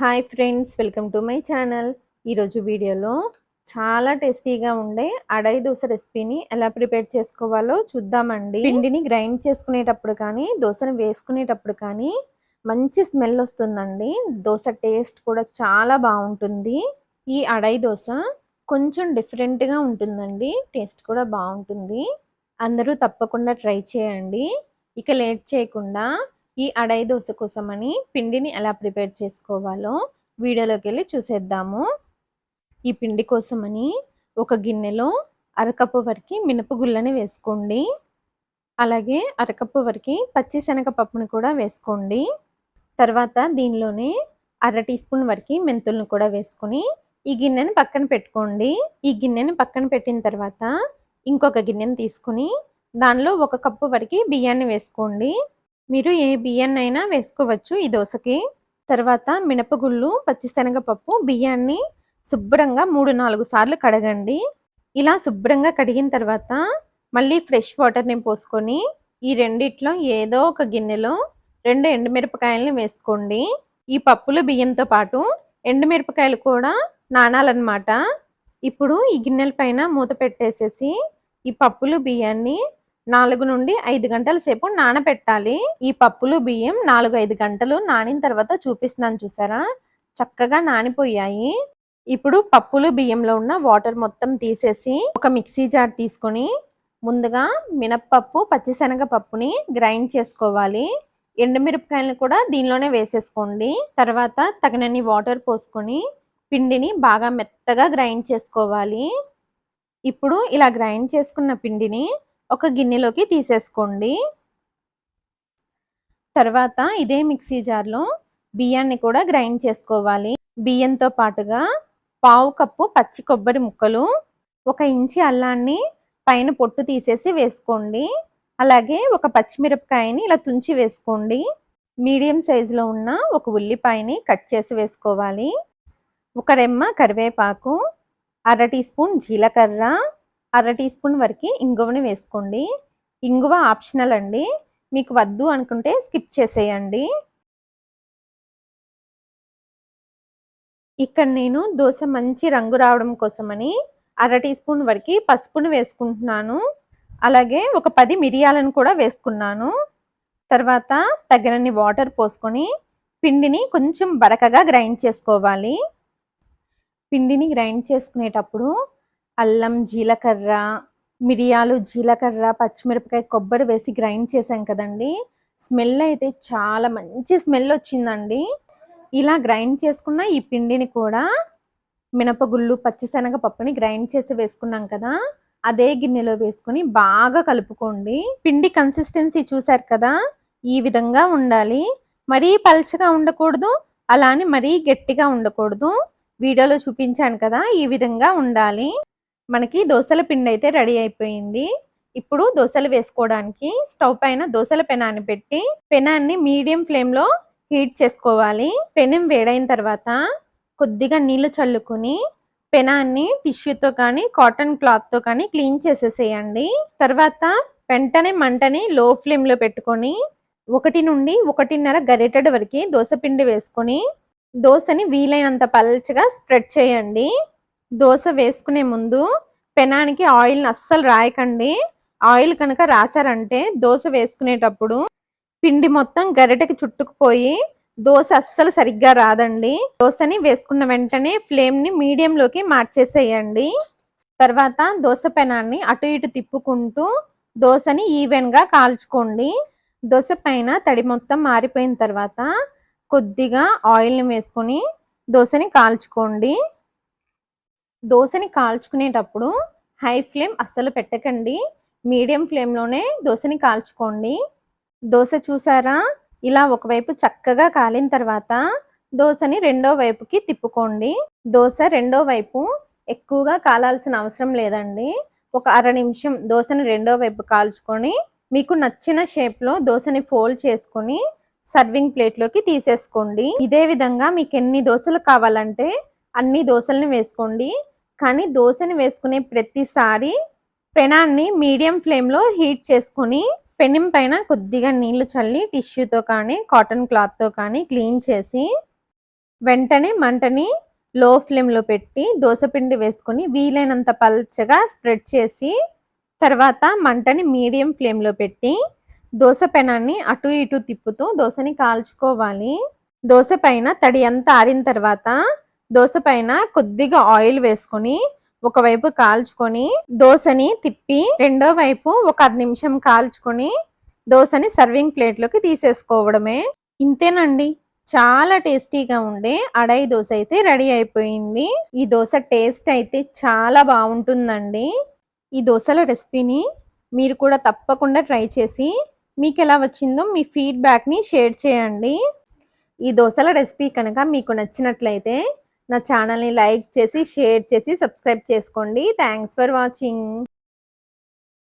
Hi friends welcome to my channel. ఈరోజు వీడియోలో చాలా టేస్టీగా ఉండే అడై దోశ రెసిపీని ఎలా ప్రిపేర్ చేసుకోవాలో చూద్దామండి. పిండిని గ్రైండ్ చేసుకునేటప్పుడు కానీ దోశను వేసుకునేటప్పుడు కానీ మంచి స్మెల్ వస్తుందండి. దోశ టేస్ట్ కూడా చాలా బాగుంటుంది. ఈ అడై దోశ కొంచెం డిఫరెంట్గా ఉంటుందండి. టేస్ట్ కూడా బాగుంటుంది. అందరూ తప్పకుండా ట్రై చేయండి. ఇక లేట్ చేయకుండా ఈ అడై దోశ కోసమని పిండిని ఎలా ప్రిపేర్ చేసుకోవాలో వీడియోలోకి వెళ్ళి చూసేద్దాము. ఈ పిండి కోసమని ఒక గిన్నెలో అరకప్పు వరకు మినపగుళ్ళని వేసుకోండి. అలాగే అరకప్పు వరకు పచ్చిశనగపప్పుని కూడా వేసుకోండి. తర్వాత దీనిలోనే అర టీ స్పూన్ వరకు మెంతులను కూడా వేసుకొని ఈ గిన్నెని పక్కన పెట్టుకోండి. ఈ గిన్నెని పక్కన పెట్టిన తర్వాత ఇంకొక గిన్నెని తీసుకుని దానిలో ఒక కప్పు వరకు బియ్యాన్ని వేసుకోండి. మీరు ఏ బియ్యాన్ని అయినా వేసుకోవచ్చు ఈ దోశకి. తర్వాత మినపగుళ్ళు పచ్చిశనగపప్పు బియ్యాన్ని శుభ్రంగా మూడు నాలుగు సార్లు కడగండి. ఇలా శుభ్రంగా కడిగిన తర్వాత మళ్ళీ ఫ్రెష్ వాటర్ని పోసుకొని ఈ రెండిట్లో ఏదో ఒక గిన్నెలో రెండు ఎండుమిరపకాయలని వేసుకోండి. ఈ పప్పులు బియ్యంతో పాటు ఎండుమిరపకాయలు కూడా నానాలన్నమాట. ఇప్పుడు ఈ గిన్నెల పైన మూత పెట్టేసేసి ఈ పప్పులు బియ్యాన్ని నాలుగు నుండి ఐదు గంటల సేపు నానబెట్టాలి. ఈ పప్పులు బియ్యం నాలుగు ఐదు గంటలు నానిన తర్వాత చూపిస్తున్నాను చూసారా? చక్కగా నానిపోయాయి. ఇప్పుడు పప్పులు బియ్యంలో ఉన్న వాటర్ మొత్తం తీసేసి ఒక మిక్సీ జార్ తీసుకొని ముందుగా మినప్పప్పు పచ్చిశనగ పప్పుని గ్రైండ్ చేసుకోవాలి. ఎండుమిరపకాయలను కూడా దీనిలోనే వేసేసుకోండి. తర్వాత తగినన్ని వాటర్ పోసుకొని పిండిని బాగా మెత్తగా గ్రైండ్ చేసుకోవాలి. ఇప్పుడు ఇలా గ్రైండ్ చేసుకున్న పిండిని ఒక గిన్నెలోకి తీసేసుకోండి. తర్వాత ఇదే మిక్సీ జార్లో బియ్యాన్ని కూడా గ్రైండ్ చేసుకోవాలి. బియ్యంతో పాటుగా పావు కప్పు పచ్చి కొబ్బరి ముక్కలు ఒక ఇంచి అల్లాన్ని పైన పొట్టు తీసేసి వేసుకోండి. అలాగే ఒక పచ్చిమిరపకాయని ఇలా తుంచి వేసుకోండి. మీడియం సైజులో ఉన్న ఒక ఉల్లిపాయని కట్ చేసి వేసుకోవాలి. ఒక రెమ్మ కరివేపాకు అర టీ స్పూన్ జీలకర్ర అర టీ స్పూన్ వరకు ఇంగువని వేసుకోండి. ఇంగువ ఆప్షనల్ అండి. మీకు వద్దు అనుకుంటే స్కిప్ చేసేయండి. ఇక్కడ నేను దోశ మంచి రంగు రావడం కోసమని అర టీ స్పూన్ వరకు పసుపును వేసుకుంటున్నాను. అలాగే ఒక పది మిరియాలను కూడా వేసుకున్నాను. తర్వాత తగినన్ని వాటర్ పోసుకొని పిండిని కొంచెం బరకగా గ్రైండ్ చేసుకోవాలి. పిండిని గ్రైండ్ చేసుకునేటప్పుడు అల్లం జీలకర్ర మిరియాలు జీలకర్ర పచ్చిమిరపకాయ కొబ్బరి వేసి గ్రైండ్ చేసాం కదండి. స్మెల్ అయితే చాలా మంచి స్మెల్ వచ్చిందండి. ఇలా గ్రైండ్ చేసుకున్న ఈ పిండిని కూడా మినపగుళ్ళు పచ్చిశనగ పప్పుని గ్రైండ్ చేసి వేసుకున్నాం కదా. అదే గిన్నెలో వేసుకొని బాగా కలుపుకోండి. పిండి కన్సిస్టెన్సీ చూసారు కదా ఈ విధంగా ఉండాలి. మరీ పల్చగా ఉండకూడదు అలానే మరీ గట్టిగా ఉండకూడదు. వీడియోలో చూపించాను కదా ఈ విధంగా ఉండాలి. మనకి దోశల పిండి అయితే రెడీ అయిపోయింది. ఇప్పుడు దోశలు వేసుకోవడానికి స్టవ్ పైన దోశల పెనాన్ని పెట్టి పెనాన్ని మీడియం ఫ్లేమ్లో హీట్ చేసుకోవాలి. పెనం వేడైన తర్వాత కొద్దిగా నీళ్ళు చల్లుకొని పెనాన్ని టిష్యూతో కానీ కాటన్ క్లాత్తో కానీ క్లీన్ చేసేసేయండి. తర్వాత వెంటనే మంటని లో ఫ్లేమ్లో పెట్టుకొని ఒకటి నుండి ఒకటిన్నర గరిటెడ్ వరకు దోశ పిండి వేసుకొని దోశని వీలైనంత పల్చగా స్ప్రెడ్ చేయండి. దోశ వేసుకునే ముందు పెనానికి ఆయిల్ని అస్సలు రాయకండి. ఆయిల్ కనుక రాశారంటే దోశ వేసుకునేటప్పుడు పిండి మొత్తం గరిటకి చుట్టుకుపోయి దోశ అస్సలు సరిగ్గా రాదండి. దోశని వేసుకున్న వెంటనే ఫ్లేమ్ని మీడియంలోకి మార్చేసేయండి. తర్వాత దోశ పెనాన్ని అటు ఇటు తిప్పుకుంటూ దోశని ఈవెన్గా కాల్చుకోండి. దోశ పైన తడి మొత్తం మారిపోయిన తర్వాత కొద్దిగా ఆయిల్ని వేసుకొని దోశని కాల్చుకోండి. దోశని కాల్చుకునేటప్పుడు హై ఫ్లేమ్ అస్సలు పెట్టకండి. మీడియం ఫ్లేమ్లోనే దోశని కాల్చుకోండి. దోశ చూసారా? ఇలా ఒకవైపు చక్కగా కాలిన తర్వాత దోశని రెండో వైపుకి తిప్పుకోండి. దోశ రెండో వైపు ఎక్కువగా కాలాల్సిన అవసరం లేదండి. ఒక అర నిమిషం దోశని రెండో వైపు కాల్చుకొని మీకు నచ్చిన షేప్లో దోశని ఫోల్డ్ చేసుకొని సర్వింగ్ ప్లేట్లోకి తీసేసుకోండి. ఇదే విధంగా మీకు ఎన్ని దోశలు కావాలంటే అన్ని దోశలను వేసుకోండి. కానీ దోశని వేసుకునే ప్రతిసారి పెనాన్ని మీడియం ఫ్లేమ్లో హీట్ చేసుకొని పెనం పైన కొద్దిగా నీళ్ళు చల్లి టిష్యూతో కానీ కాటన్ క్లాత్తో కానీ క్లీన్ చేసి వెంటనే మంటని లో ఫ్లేమ్లో పెట్టి దోశపిండి వేసుకొని వీలైనంత పల్చగా స్ప్రెడ్ చేసి తర్వాత మంటని మీడియం ఫ్లేమ్లో పెట్టి దోశ పెనాన్ని అటు ఇటు తిప్పుతూ దోశని కాల్చుకోవాలి. దోశ పైన తడి అంతా ఆరిన తర్వాత దోశ పైన కొద్దిగా ఆయిల్ వేసుకొని ఒకవైపు కాల్చుకొని దోశని తిప్పి రెండో వైపు ఒక అర్ధ నిమిషం కాల్చుకొని దోశని సర్వింగ్ ప్లేట్లోకి తీసేసుకోవడమే. ఇంతేనండి. చాలా టేస్టీగా ఉండే అడై దోశ అయితే రెడీ అయిపోయింది. ఈ దోశ టేస్ట్ అయితే చాలా బాగుంటుందండి. ఈ దోశల రెసిపీని మీరు కూడా తప్పకుండా ట్రై చేసి మీకు ఎలా వచ్చిందో మీ ఫీడ్బ్యాక్ని షేర్ చేయండి. ఈ దోశల రెసిపీ కనుక మీకు నచ్చినట్లయితే నా ఛానల్ని లైక్ చేసి షేర్ చేసి సబ్స్క్రైబ్ చేసుకోండి. Thanks for watching